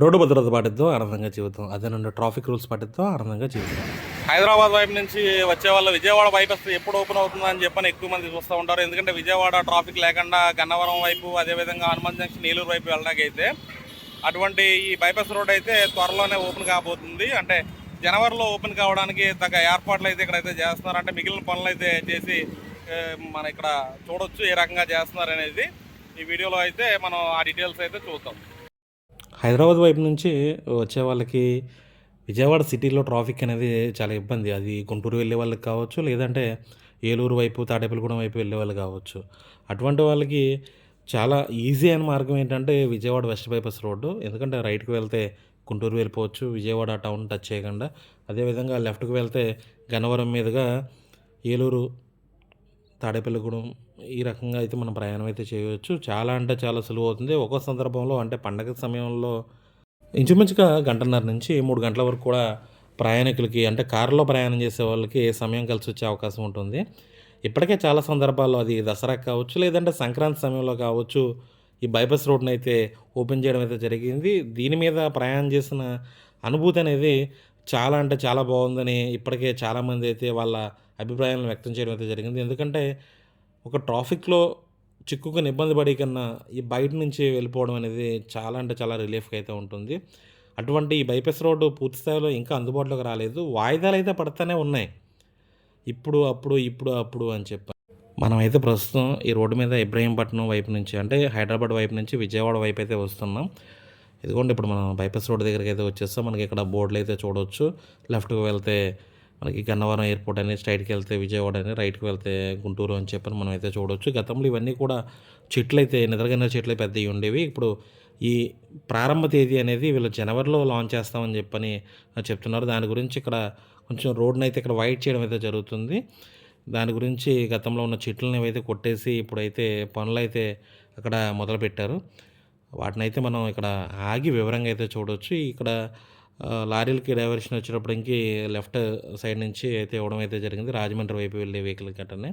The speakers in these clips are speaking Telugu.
రోడ్డు భద్రత పాటిద్దాం ఆనందంగా జీవితం అదేనండి ట్రాఫిక్ రూల్స్ పాటిద్దాం ఆనందంగా జీవితం హైదరాబాద్ వైపు నుంచి వచ్చే వాళ్ళు విజయవాడ బైపాస్ ఎప్పుడు ఓపెన్ అవుతుందని అని చెప్పని ఎక్కువ మంది చూస్తూ ఉంటారు. ఎందుకంటే విజయవాడ ట్రాఫిక్ లేకుండా గన్నవరం వైపు అదేవిధంగా హనుమాన్ జంక్షన్ నీలూరు వైపు వెళ్ళడానికి అయితే అటువంటి ఈ బైపాస్ రోడ్ అయితే త్వరలోనే ఓపెన్ కాబోతుంది. అంటే జనవరిలో ఓపెన్ కావడానికి తగ్గ ఏర్పాట్లు అయితే ఇక్కడైతే చేస్తున్నారు. అంటే మిగిలిన పనులు అయితే చేసి మన ఇక్కడ చూడొచ్చు ఏ రకంగా చేస్తున్నారు అనేది ఈ వీడియోలో అయితే మనం ఆ డీటెయిల్స్ అయితే చూద్దాం. హైదరాబాద్ వైపు నుంచి వచ్చే వాళ్ళకి విజయవాడ సిటీలో ట్రాఫిక్ అనేది చాలా ఇబ్బంది. అది గుంటూరు వెళ్ళే వాళ్ళకి కావచ్చు లేదంటే ఏలూరు వైపు తాడేపల్లిగూడెం వైపు వెళ్ళే వాళ్ళు కావచ్చు. అటువంటి వాళ్ళకి చాలా ఈజీ అయిన మార్గం ఏంటంటే విజయవాడ వెస్ట్ బైపాస్ రోడ్డు. ఎందుకంటే రైట్కి వెళ్తే గుంటూరు వెళ్ళిపోవచ్చు విజయవాడ టౌన్ టచ్ చేయకుండా. అదేవిధంగా లెఫ్ట్కి వెళ్తే గన్నవరం మీదుగా ఏలూరు తాడేపల్లిగూడెం ఈ రకంగా అయితే మనం ప్రయాణం అయితే చేయవచ్చు. చాలా అంటే చాలా సులువు అవుతుంది. ఒక్కో సందర్భంలో అంటే పండగ సమయంలో ఇంచుమించుగా గంటన్నర నుంచి మూడు గంటల వరకు కూడా ప్రయాణికులకి అంటే కారులో ప్రయాణం చేసే వాళ్ళకి సమయం కలిసి వచ్చే అవకాశం ఉంటుంది. ఇప్పటికే చాలా సందర్భాల్లో అది దసరా కావచ్చు లేదంటే సంక్రాంతి సమయంలో కావచ్చు ఈ బైపాస్ రోడ్ని అయితే ఓపెన్ చేయడం అయితే జరిగింది. దీని మీద ప్రయాణం చేసిన అనుభూతి అనేది చాలా అంటే చాలా బాగుందని ఇప్పటికే చాలామంది అయితే వాళ్ళ అభిప్రాయాలను వ్యక్తం చేయడం అయితే జరిగింది. ఎందుకంటే ఒక ట్రాఫిక్లో చిక్కుకుని ఇబ్బంది పడే కన్నా ఈ బయట నుంచి వెళ్ళిపోవడం అనేది చాలా అంటే చాలా రిలీఫ్గా అయితే ఉంటుంది. అటువంటి ఈ బైపాస్ రోడ్డు పూర్తి స్థాయిలో ఇంకా అందుబాటులోకి రాలేదు. వాయిదాలు అయితే పడుతూనే ఉన్నాయి. ఇప్పుడు అప్పుడు ఇప్పుడు అప్పుడు అని చెప్పి. మనమైతే ప్రస్తుతం ఈ రోడ్డు మీద ఇబ్రహీంపట్నం వైపు నుంచి అంటే హైదరాబాద్ వైపు నుంచి విజయవాడ వైపు అయితే వస్తున్నాం. ఇదిగోండి ఇప్పుడు మనం బైపాస్ రోడ్ దగ్గరికి అయితే వచ్చేస్తాం. మనకి ఇక్కడ బోర్డులు అయితే చూడవచ్చు లెఫ్ట్కి వెళ్తే మనకి గన్నవరం ఎయిర్పోర్ట్ అని స్ట్రైట్కి వెళ్తే విజయవాడ అని రైట్కి వెళ్తే గుంటూరు అని చెప్పని మనం అయితే చూడవచ్చు గతంలో ఇవన్నీ కూడా చెట్లు అయితే నిద్రగన్న చెట్లు పెద్దవి ఉండేవి. ఇప్పుడు ఈ ప్రారంభ తేదీ అనేది వీళ్ళు జనవరిలో లాంచ్ చేస్తామని చెప్పని చెప్తున్నారు. దాని గురించి ఇక్కడ కొంచెం రోడ్ని అయితే ఇక్కడ వైట్ చేయడం అయితే జరుగుతుంది. దాని గురించి గతంలో ఉన్న చెట్లని అయితే కొట్టేసి ఇప్పుడైతే పనులు అయితే అక్కడ మొదలుపెట్టారు. వాటిని అయితే మనం ఇక్కడ ఆగి వివరంగా అయితే చూడవచ్చు ఇక్కడ లారీలకి డైవర్షన్ వచ్చినప్పటికి లెఫ్ట్ సైడ్ నుంచి అయితే ఇవ్వడం అయితే జరిగింది. రాజమండ్రి వైపు వెళ్ళే వెహికల్ గట్టనే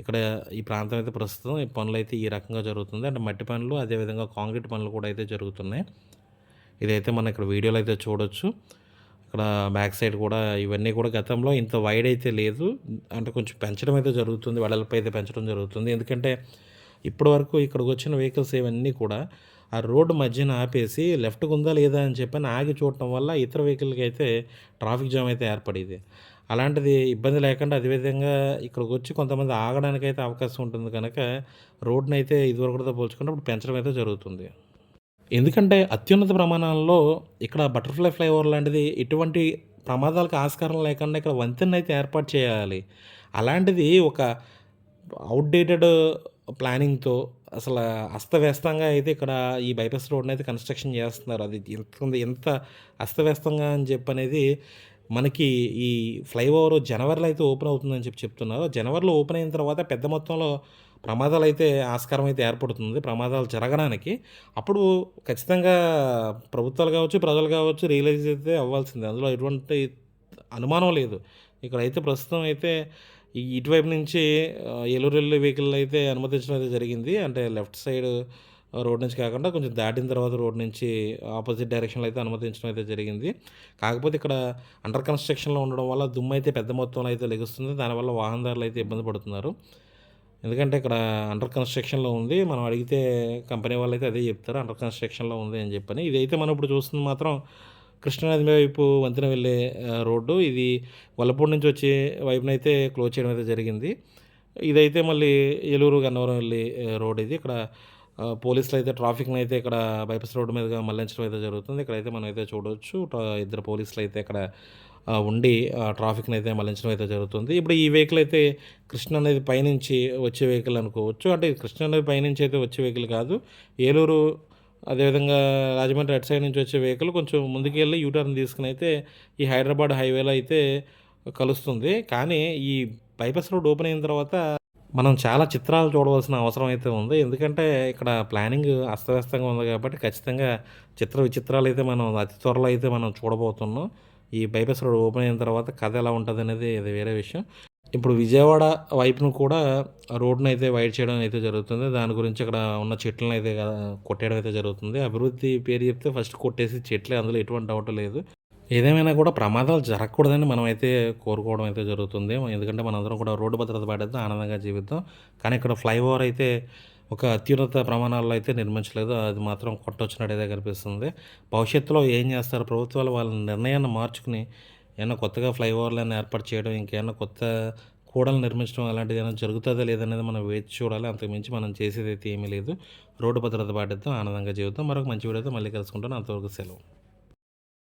ఇక్కడ ఈ ప్రాంతం అయితే ప్రస్తుతం ఈ పనులు అయితే ఈ రకంగా జరుగుతుంది. అంటే మట్టి పనులు అదేవిధంగా కాంక్రీట్ పనులు కూడా అయితే జరుగుతున్నాయి. ఇదైతే మనం ఇక్కడ వీడియోలో అయితే చూడొచ్చు. ఇక్కడ బ్యాక్ సైడ్ కూడా ఇవన్నీ కూడా గతంలో ఇంత వైడ్ అయితే లేదు. అంటే కొంచెం పెంచడం అయితే జరుగుతుంది. వెడల్పు అయితే పెంచడం జరుగుతుంది. ఎందుకంటే ఇప్పటి వరకు ఇక్కడికి వచ్చిన వెహికల్స్ ఇవన్నీ కూడా ఆ రోడ్డు మధ్యన ఆపేసి లెఫ్ట్కి ఉందా లేదా అని చెప్పని ఆగి చూడటం వల్ల ఇతర వెహికల్కి అయితే ట్రాఫిక్ జామ్ అయితే ఏర్పడేది. అలాంటిది ఇబ్బంది లేకుండా అదేవిధంగా ఇక్కడికి వచ్చి కొంతమంది ఆగడానికి అయితే అవకాశం ఉంటుంది కనుక రోడ్ని అయితే ఇదివరకుతో పోల్చుకుంటే ఇప్పుడు పెంచడం అయితే జరుగుతుంది. ఎందుకంటే అత్యున్నత ప్రమాణాల్లో ఇక్కడ బటర్ఫ్లై ఫ్లైఓవర్ లాంటిది ఎటువంటి ప్రమాదాలకు ఆస్కారం లేకుండా ఇక్కడ వంతెన అయితే ఏర్పాటు చేయాలి. అలాంటిది ఒక అవుట్డేటెడ్ ప్లానింగ్తో అసలు అస్తవ్యస్తంగా అయితే ఇక్కడ ఈ బైపాస్ రోడ్ని అయితే కన్స్ట్రక్షన్ చేస్తున్నారు. అది ఎంత ఎంత అస్తవ్యస్తంగా అని చెప్పి అనేది మనకి ఈ ఫ్లైఓవర్ జనవరిలో అయితే ఓపెన్ అవుతుందని చెప్పి చెప్తున్నారు. జనవరిలో ఓపెన్ అయిన తర్వాత పెద్ద మొత్తంలో ప్రమాదాలు అయితే ఆస్కారం అయితే ఏర్పడుతుంది. ప్రమాదాలు జరగడానికి. అప్పుడు ఖచ్చితంగా ప్రభుత్వాలు కావచ్చు ప్రజలు కావచ్చు రియలైజ్ అయితే అవ్వాల్సిందే. అందులో ఎటువంటి అనుమానం లేదు. ఇక్కడైతే ప్రస్తుతం అయితే ఈ ఇటువైపు నుంచి ఆ, ఏలూరు వెహికల్ అయితే అనుమతించడం అయితే జరిగింది. అంటే లెఫ్ట్ సైడ్ రోడ్ నుంచి కాకుండా కొంచెం దాటిన తర్వాత రోడ్ నుంచి ఆపోజిట్ డైరెక్షన్లో అయితే అనుమతించడం అయితే జరిగింది. కాకపోతే ఇక్కడ అండర్ కన్స్ట్రక్షన్లో ఉండడం వల్ల దుమ్ము అయితే పెద్ద మొత్తంలో అయితే లెగుస్తుంది. దానివల్ల వాహనదారులు అయితే ఇబ్బంది పడుతున్నారు. ఎందుకంటే ఇక్కడ అండర్ కన్స్ట్రక్షన్లో ఉంది. మనం అడిగితే కంపెనీ వాళ్ళు అయితే అదే చెప్తారు. అండర్ కన్స్ట్రక్షన్లో ఉంది అని చెప్పని. ఇదైతే మనం ఇప్పుడు చూస్తుంది మాత్రం కృష్ణానది వైపు వంతెన వెళ్ళే రోడ్డు. ఇది వల్లపూడి నుంచి వచ్చే వైపునైతే క్లోజ్ చేయడం అయితే జరిగింది. ఇదైతే మళ్ళీ ఏలూరు గన్నవరం వెళ్ళే రోడ్ ఇది. ఇక్కడ పోలీసులు అయితే ట్రాఫిక్ని అయితే ఇక్కడ బైపాస్ రోడ్డు మీదుగా మళ్ళించడం అయితే జరుగుతుంది. ఇక్కడైతే మనం అయితే చూడవచ్చు ఇద్దరు పోలీసులు అయితే ఇక్కడ ఉండి ట్రాఫిక్ని అయితే మళ్ళించడం అయితే జరుగుతుంది. ఇప్పుడు ఈ వెహికల్ అయితే కృష్ణ నది పైనుంచి వచ్చే వెహికల్ అనుకోవచ్చు. అంటే కృష్ణ నది పైనుంచి అయితే వచ్చే వెహికల్ కాదు. ఏలూరు అదేవిధంగా రాజమండ్రి అటు సైడ్ నుంచి వచ్చే వెహికల్ కొంచెం ముందుకు వెళ్ళి యూటర్న్ తీసుకుని అయితే ఈ హైదరాబాద్ హైవేలో అయితే కలుస్తుంది. కానీ ఈ బైపాస్ రోడ్ ఓపెన్ అయిన తర్వాత మనం చాలా చిత్రాలు చూడవలసిన అవసరం అయితే ఉంది. ఎందుకంటే ఇక్కడ ప్లానింగ్ అస్తవ్యస్తంగా ఉంది కాబట్టి ఖచ్చితంగా చిత్ర విచిత్రాలు అయితే మనం అతి త్వరలో అయితే మనం చూడబోతున్నాం. ఈ బైపాస్ రోడ్ ఓపెన్ అయిన తర్వాత కథ ఎలా ఉంటుంది అనేది ఇది వేరే విషయం. ఇప్పుడు విజయవాడ వైపును కూడా రోడ్ను అయితే వైడ్ చేయడం అయితే జరుగుతుంది. దాని గురించి అక్కడ ఉన్న చెట్లను అయితే కొట్టేయడం అయితే జరుగుతుంది. అభివృద్ధి పేరు చెప్తే ఫస్ట్ కొట్టేసి చెట్లే అందులో ఎటువంటి డౌట్ లేదు. ఏదేమైనా కూడా ప్రమాదాలు జరగకూడదని మనం అయితే కోరుకోవడం అయితే జరుగుతుంది. ఎందుకంటే మనందరం కూడా రోడ్డు భద్రత పాటిద్దాం ఆనందంగా జీవిద్దాం. కానీ ఇక్కడ ఫ్లైఓవర్ అయితే ఒక అత్యున్నత ప్రమాణాల్లో అయితే నిర్మించలేదు. అది మాత్రం కొట్టొచ్చినట్టయితే కనిపిస్తుంది. భవిష్యత్తులో ఏం చేస్తారు? ప్రభుత్వాలు వాళ్ళ నిర్ణయాన్ని మార్చుకుని ఏమైనా కొత్తగా ఫ్లైఓవర్లను ఏర్పాటు చేయడం ఇంకేమైనా కొత్త కూడలు నిర్మించడం అలాంటిది ఏమైనా జరుగుతుందా లేదనేది మనం వేచి చూడాలి. అంతకుమించి మనం చేసేది అయితే ఏమీ లేదు. రోడ్డు భద్రత పాటిద్దాం. ఆనందంగా జీవితం మరొక మంచి వీడియోతో మళ్ళీ కలుసుకుంటాను అంతవరకు సెలవు.